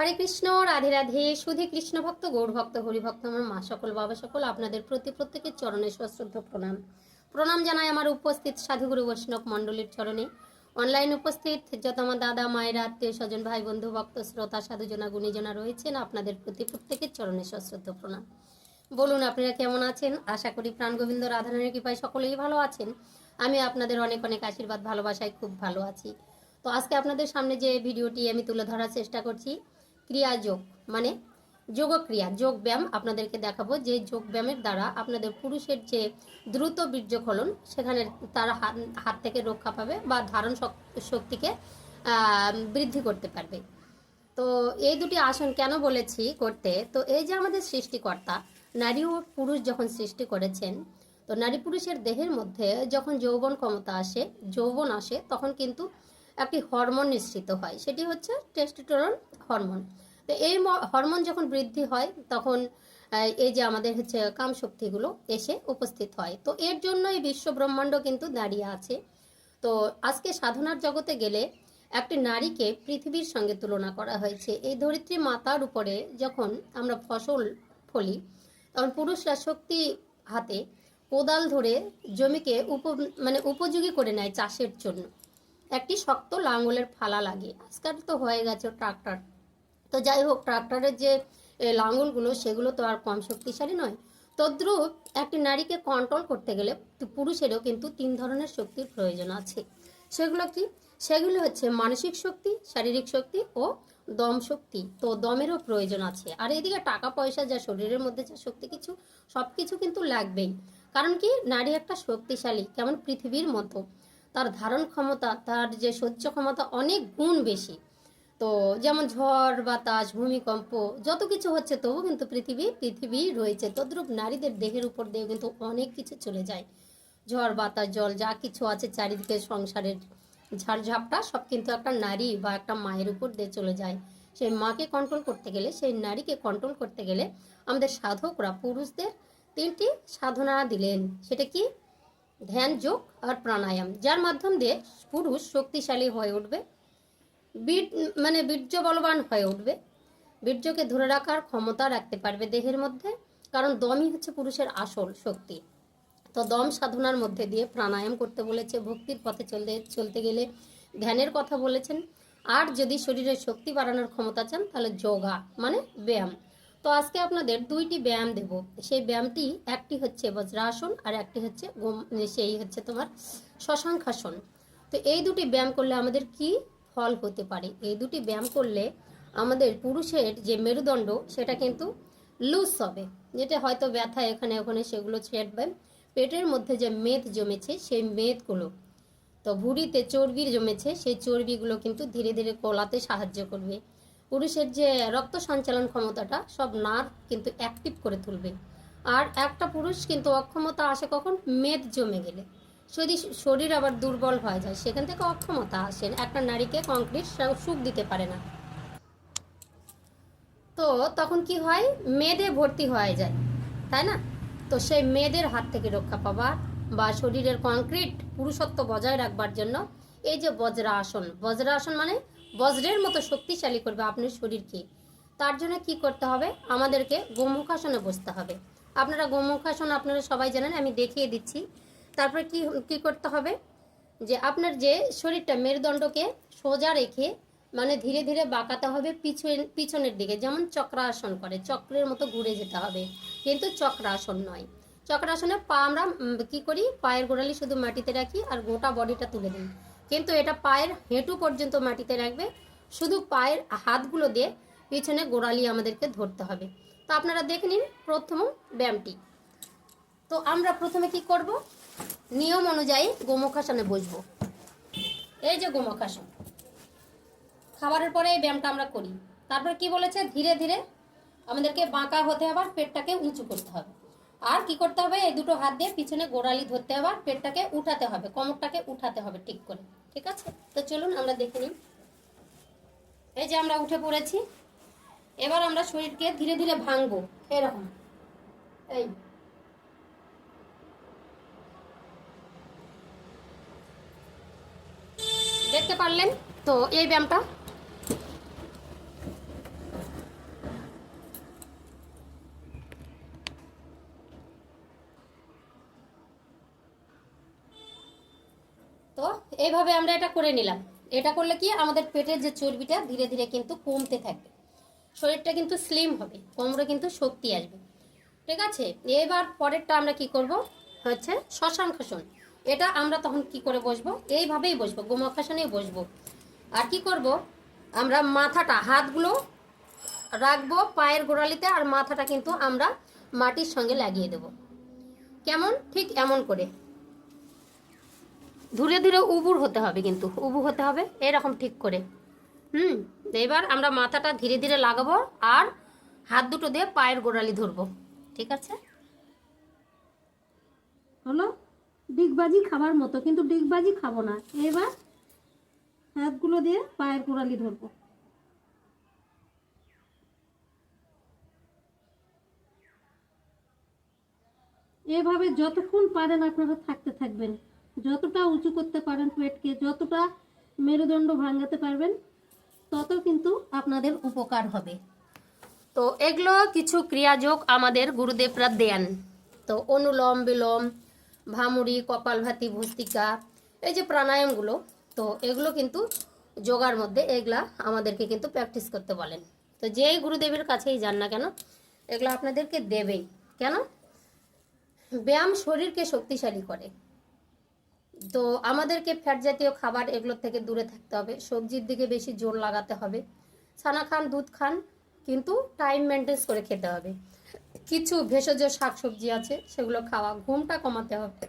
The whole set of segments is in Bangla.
হরে কৃষ্ণ, রাধে রাধে, সুধী কৃষ্ণ ভক্ত, গৌর ভক্ত, হরি ভক্ত, আমার মা সকল, বাবা সকল, আপনাদের প্রতি প্রত্যেকের চরণে সশ্রদ্ধ প্রণাম। প্রণাম জানাই আমার উপস্থিত সাধুগুরু বৈষ্ণব মণ্ডলীর চরণে। অনলাইন উপস্থিত যত আমার দাদা, মায়েরা, আত্মীয় স্বজন, ভাই বন্ধু, ভক্ত, শ্রোতা, সাধুজনা, গুণীজনা রয়েছেন, আপনাদের প্রতি প্রত্যেকের চরণে সশ্রদ্ধ প্রণাম। বলুন, আপনারা কেমন আছেন? আশা করি প্রাণ গোবিন্দ রাধারণের কৃপায় সকলেই ভালো আছেন। আমি আপনাদের অনেক অনেক আশীর্বাদ, ভালোবাসায় খুব ভালো আছি। তো আজকে আপনাদের সামনে যে ভিডিওটি আমি তুলে ধরার চেষ্টা করছি ক্রিয়া যোগ মানে যোগক্রিয়া, যোগ ব্যায়াম আপনাদেরকে দেখাবো যে যোগ ব্যায়ামের দ্বারা আপনাদের পুরুষের যে দ্রুত বীর্যফলন সেখানে তারা হাত থেকে রক্ষা পাবে বা ধারণ শক- শক্তিকে বৃদ্ধি করতে পারবে। তো এই দুটি আসন কেন বলেছি করতে? তো এই যে আমাদের সৃষ্টিকর্তা, নারী ও পুরুষ যখন সৃষ্টি করেছেন, তো নারী পুরুষের দেহের মধ্যে যখন যৌবন ক্ষমতা আসে, যৌবন আসে, তখন কিন্তু একটি হরমোন নিঃসৃত হয়। সেটি হচ্ছে টেস্টোস্টেরন হরমোন তো এই হরমোন যখন বৃদ্ধি হয়, তখন এই যে আমাদের হচ্ছে কাম শক্তিগুলো এসে উপস্থিত হয়। তো এর জন্য এই বিশ্ব ব্রহ্মাণ্ড কিন্তু দাঁড়িয়ে আছে। তো আজকে সাধনার জগতে গেলে একটি নারীকে পৃথিবীর সঙ্গে তুলনা করা হয়েছে। এই ধরিত্রী মাতার উপরে যখন আমরা ফসল ফলি, তখন পুরুষরা শক্তি হাতে কোদাল ধরে জমিকে উপ মানে উপযোগী করে নেয় চাষের জন্য। একটি শক্ত লাঙ্গলের ফালা লাগে। আজকাল তো হয়ে গেছে ট্রাক্টর। তো যাই হোক ট্রাক্টরের যে এ, লাঙ্গলগুলো সেগুলো তো আর কম শক্তিশালী নয়। তদ্রূপ একটি নারীকে কন্ট্রোল করতে গেলে পুরুষেরও কিন্তু তিন ধরনের শক্তির প্রয়োজন আছে। সেগুলো কি? সেগুলো হচ্ছে মানসিক শক্তি শারীরিক শক্তি ও দম শক্তি। তো দমেরও প্রয়োজন আছে। আর এদিকে টাকা পয়সা যা শরীরের মধ্যে যা শক্তি কিছু সব কিছু কিন্তু লাগবেই। কারণ কি? নারী একটা শক্তিশালী কেমন পৃথিবীর মতো। তার ধারণ ক্ষমতা তার যে সহ্য ক্ষমতা অনেক গুণ বেশি। তো যেমন ঝড়, বাতাস, ভূমিকম্প, যত কিছু হচ্ছে তবু কিন্তু পৃথিবী পৃথিবী রয়েছে। তদ্রূপ নারীদের দেহের উপর দিয়ে কিন্তু অনেক কিছু চলে যায়। ঝড়, বাতাস, জল, যা কিছু আছে চারিদিকে সংসারের ঝাড়ঝাপটা, সব কিন্তু একটা নারী বা একটা মায়ের উপর দিয়ে চলে যায়। সেই মাকে কন্ট্রোল করতে গেলে, সেই নারীকে কন্ট্রোল করতে গেলে আমাদের সাধকরা, পুরুষদের তিনটি সাধনা দিলেন। সেটা কি? ধ্যান, যোগ আর প্রাণায়াম, যার মাধ্যম দিয়ে পুরুষ শক্তিশালী হয়ে উঠবে। বীর মানে বীর্য বলবান হয়ে উঠবে। বীর্যকে ধরে রাখার ক্ষমতা রাখতে পারবে দেহের মধ্যে, কারণ দমই হচ্ছে পুরুষের আসল শক্তি। তো দম সাধনার মধ্যে দিয়ে প্রাণায়াম করতে বলেছে, ভক্তির পথে চলতে চলতে গেলে ধ্যানের কথা বলেছেন। আর যদি শরীরের শক্তি বাড়ানোর ক্ষমতা চান, তাহলে যোগা মানে ব্যায়াম। তো আজকে আপনাদের দুইটি ব্যায়াম দেব। সেই ব্যায়ামটি, একটি হচ্ছে বজ্রাসন আর একটি হচ্ছে সেই হচ্ছে তোমার শশাঙ্কাসন তো এই দুটি ব্যায়াম করলে আমাদের কি ফল হতে পারে। এই দুটি ব্যায়াম করলে আমাদের পুরুষের যে মেরুদণ্ড, সেটা কিন্তু লুজ হবে। যেটা হয়তো ব্যথা এখানে ওখানে সেগুলো ছেড়বে। পেটের মধ্যে যে মেদ জমেছে, সেই মেদগুলো, তো ভুঁড়িতে চর্বি জমেছে, সেই চর্বিগুলো কিন্তু ধীরে ধীরে কলাতে সাহায্য করবে। পুরুষের যে রক্ত সঞ্চালন ক্ষমতাটা, সব নার্ভ কিন্তু অ্যাক্টিভ করে তুলবে। আর একটা পুরুষ কিন্তু অক্ষমতা আসে কখন? মেদ জমে গেলে। যদি শরীর আবার দুর্বল হয়ে যায়, সেখান থেকে অক্ষমতা আসে একটা নারীকে কংক্রিট সুখ দিতে পারে না। তো তখন কি হয়? মেদে ভর্তি হয়ে যায়, তাই না? তো সেই মেয়েদের হাত থেকে রক্ষা পাবার বা শরীরের কংক্রিট পুরুষত্ব বজায় রাখবার জন্য এই যে বজ্রাসন বজ্রাসন মানে বজ্রের মতো শক্তিশালী করবে আপনার শরীরকে তার জন্য কি করতে হবে? আমাদেরকে গোমুখাসনে বসতে হবে। আপনারা গোমুখাসন আপনারা সবাই জানেন, আমি দেখিয়ে দিচ্ছি। তারপরে কি কি করতে হবে? যে আপনার যে শরীরটা মেরুদণ্ডকে সোজা রেখে মানে ধীরে ধীরে বাঁকাতে হবে পিছন, পিছনের দিকে। যেমন চক্রাসন করে, চক্রের মতো ঘুরে যেতে হবে। কিন্তু চক্রাসন নয়। চক্রাসনে পা আমরা কি করি? পায়ের গোড়ালি শুধু মাটিতে রাখি আর গোটা বডিটা তুলে দিই। কিন্তু এটা পায়ের হেঁটু পর্যন্ত মাটিতে রাখবে। শুধু পায়ের হাতগুলো দিয়ে পিছনে গোড়ালি আমাদেরকে ধরতে হবে। তো আপনারা দেখে নিন প্রথম ব্যায়ামটি। তো আমরা প্রথমে কি করব? নিয়ম অনুযায়ী গোমুখাসনে বসবো। এই যে গোমুখাসন। খাবারের পরে এই ব্যায়ামটা আমরা করি। তারপর কি বলেছে? ধীরে ধীরে আমাদেরকে বাঁকা হতে হবে আর পেটটাকে উঁচু করতে হবে। আর কি করতে হবে? এই দুটো হাত দিয়ে পিছনে গোড়ালি ধরতে হবে আর পেটটাকে উঠাতে হবে। কোমরটাকে উঠাতে হবে ঠিক করে। ঠিক আছে? তো চলুন আমরা দেখে নিই। এই যে আমরা উঠে পড়েছি। এবার আমরা শরীরকে ধীরে ধীরে ভাঙবো। এরকম। এই। দেখতে পারলেন? তো এই ব্যায়ামটা। তো এইভাবে আমরা এটা করে নিলাম। এটা করলে কি আমাদের পেটের যে চর্বিটা ধীরে ধীরে কিন্তু কমতে থাকবে। শরীরটা কিন্তু স্লিম হবে, কোমরে কিন্তু শক্তি আসবে। ঠিক আছে? এবার পরেরটা আমরা কি করব? হচ্ছে শশাঙ্কাসন এটা আমরা তখন কি করে বসবো? এইভাবেই বসবো গোমাখাসনেই বসবো। আর কি করব? আমরা মাথাটা, হাতগুলো রাখব পায়ের গোড়ালিতে আর মাথাটা কিন্তু আমরা মাটির সঙ্গে লাগিয়ে দেব। কেমন? ঠিক এমন করে। ধীরে ধীরে উবুর হতে হবে কিন্তু, উবু হতে হবে এরকম ঠিক করে। হুম, এবার আমরা মাথাটা ধীরে ধীরে লাগাবো আর হাত দুটো দিয়ে পায়ের গোড়ালি ধরবো। ঠিক আছে? হলো? ডিগবাজি খাবার মতো, কিন্তু ডিগবাজি খাব না। এবার হাতগুলো দিয়ে পায়ের কোড়ালি ধরবো। এভাবে যতক্ষণ পারেন আপনারা থাকতে থাকবেন। যতটা উঁচু করতে পারেন পেটকে, যতটা মেরুদণ্ড ভাঙাতে পারবেন, তত কিন্তু আপনাদের উপকার হবে। তো এগুলো কিছু ক্রিয়াযোগ আমাদের গুরুদেবরা দেন। তো অনুলোম বিলোম ভামুড়ি, কপালভাতি, ভস্তিকা, এই যে প্রাণায়ামগুলো, তো এগুলো কিন্তু যোগার মধ্যে এগুলা আমাদেরকে কিন্তু প্র্যাকটিস করতে বলেন। তো যেই গুরুদেবের কাছেই যান না কেন, এগুলো আপনাদেরকে দেবেই। কেন? ব্যায়াম শরীরকে শক্তিশালী করে। তো আমাদেরকে ফ্যাট জাতীয় খাবার এগুলোর থেকে দূরে থাকতে হবে। সবজির দিকে বেশি জোর লাগাতে হবে। ছানা খান, দুধ খান, কিন্তু টাইম মেনটেন করে খেতে হবে। কিছু ভেষজ শাকসবজি আছে, সেগুলো খাওয়া, ঘুমটা কমাতে হবে।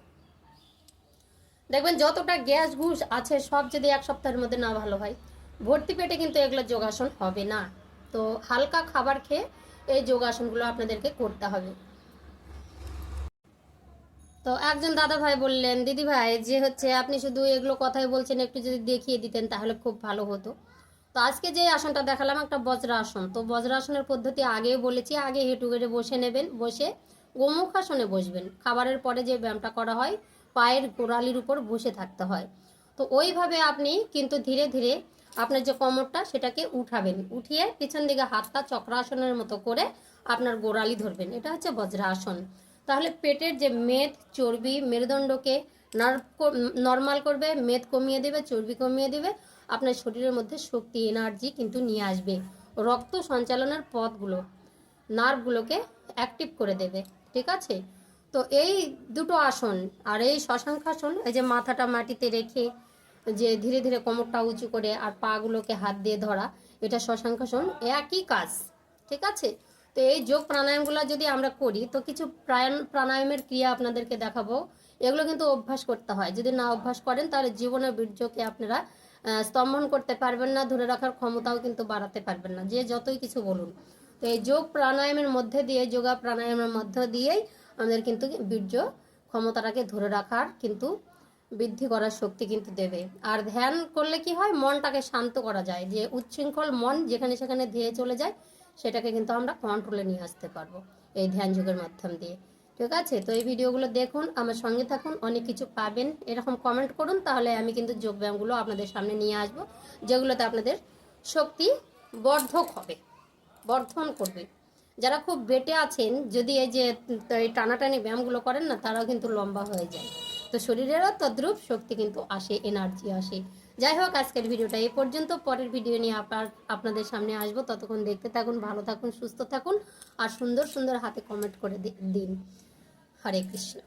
দেখবেন যতটা গ্যাস ঘুষ আছে, সব যদি এক সপ্তাহের মধ্যে না ভালো হয়, ভর্তি পেটে কিন্তু এগুলো যোগাসন হবে না। তো হালকা খাবার খেয়ে এই যোগাসনগুলো আপনাদেরকে করতে হবে। তো একজন দাদা ভাই বললেন দিদি ভাই যে হচ্ছে আপনি শুধু এগুলো কথাই বলছেন, একটু যদি দেখিয়ে দিতেন, তাহলে খুব ভালো হতো। তো আজকে যে আসনটা দেখালাম একটা বজ্রাসন তো বজ্রাসনের পদ্ধতি আগেও বলেছি, আগে হেঁটু গেড়ে বসে নেবেন, বসে গোমুখাসনে বসবেন। খাবারের পরে যে ব্যায়ামটা করা হয়, পায়ের গোড়ালির উপর বসে থাকতে হয়। তো ওইভাবে আপনি কিন্তু ধীরে ধীরে আপনার যে কোমরটা, সেটাকে উঠাবেন। উঠিয়ে পিছন দিকে হাতটা চক্রাসনের মতো করে আপনার গোড়ালি ধরবেন। এটা হচ্ছে বজ্রাসন তাহলে পেটের যে মেদ, চর্বি, মেরুদণ্ডকে নর্মাল করবে, মেদ কমিয়ে দেবে, চর্বি কমিয়ে দেবে। আপনার শরীরের মধ্যে শক্তি এনার্জি কিন্তু নিয়ে আসবে। রক্ত সঞ্চালনের পথগুলো নার্ভগুলোকে অ্যাক্টিভ করে দেবে, ঠিক আছে? তো এই দুটো আসন আর এই শশাঙ্কাসন এই যে মাথাটা মাটিতে রেখে যে ধীরে ধীরে কোমরটা উঁচু করে আর পাগুলোকে হাত দিয়ে ধরা, এটা শশাঙ্কাসন একই কাজ, ঠিক আছে? তো এই যোগ প্রাণায়ামগুলো যদি আমরা করি, তো কিছু প্রাণ, প্রাণায়ামের ক্রিয়া আপনাদেরকে দেখাবো। এগুলো কিন্তু অভ্যাস করতে হয়। যদি না অভ্যাস করেন, তাহলে জীবনের বীর্যকে আপনারা স্তম্ভন করতে পারবেন না, ধরে রাখার ক্ষমতাও কিন্তু বাড়াতে পারবেন না। যে যতই কিছু বলুন। তো এই যোগ প্রাণায়ামের মধ্যে দিয়ে, যোগা প্রাণায়ামের মধ্য দিয়েই আমাদের কিন্তু বীর্য ক্ষমতাটাকে ধরে রাখার কিন্তু বৃদ্ধি করার শক্তি কিন্তু দেবে। আর ধ্যান করলে কি হয়? মনটাকে শান্ত করা যায়। যে উচ্ছৃঙ্খল মন যেখানে সেখানে ধেয়ে চলে যায়, সেটাকে কিন্তু আমরা কন্ট্রোলে নিয়ে আসতে পারব। এই ধ্যান যোগের মাধ্যম দিয়ে। ঠিক আছে? তো এই ভিডিওগুলো দেখুন, আমার সঙ্গে থাকুন, অনেক কিছু পাবেন। এরকম কমেন্ট করুন, তাহলে আমি কিন্তু যোগব্যায়ামগুলো আপনাদের সামনে নিয়ে আসব, যেগুলোতে আপনাদের শক্তি বর্ধক হবে, বর্ধন করবে। যারা খুব বেটে আছেন, যদি এই যে এই টানাটানি ব্যায়ামগুলো করেন না, তারাও কিন্তু লম্বা হয়ে যায়। তো শরীরেরও তদ্রুপ শক্তি কিন্তু আসে এনার্জি আসে। যাই হোক, আজকের ভিডিওটা এ পর্যন্ত। পরের ভিডিও নিয়ে আপনার আপনাদের সামনে আসব। ততক্ষণ দেখতে থাকুন, ভালো থাকুন, সুস্থ থাকুন, আর সুন্দর সুন্দর হাতে কমেন্ট করে দি- দিন হরে কৃষ্ণ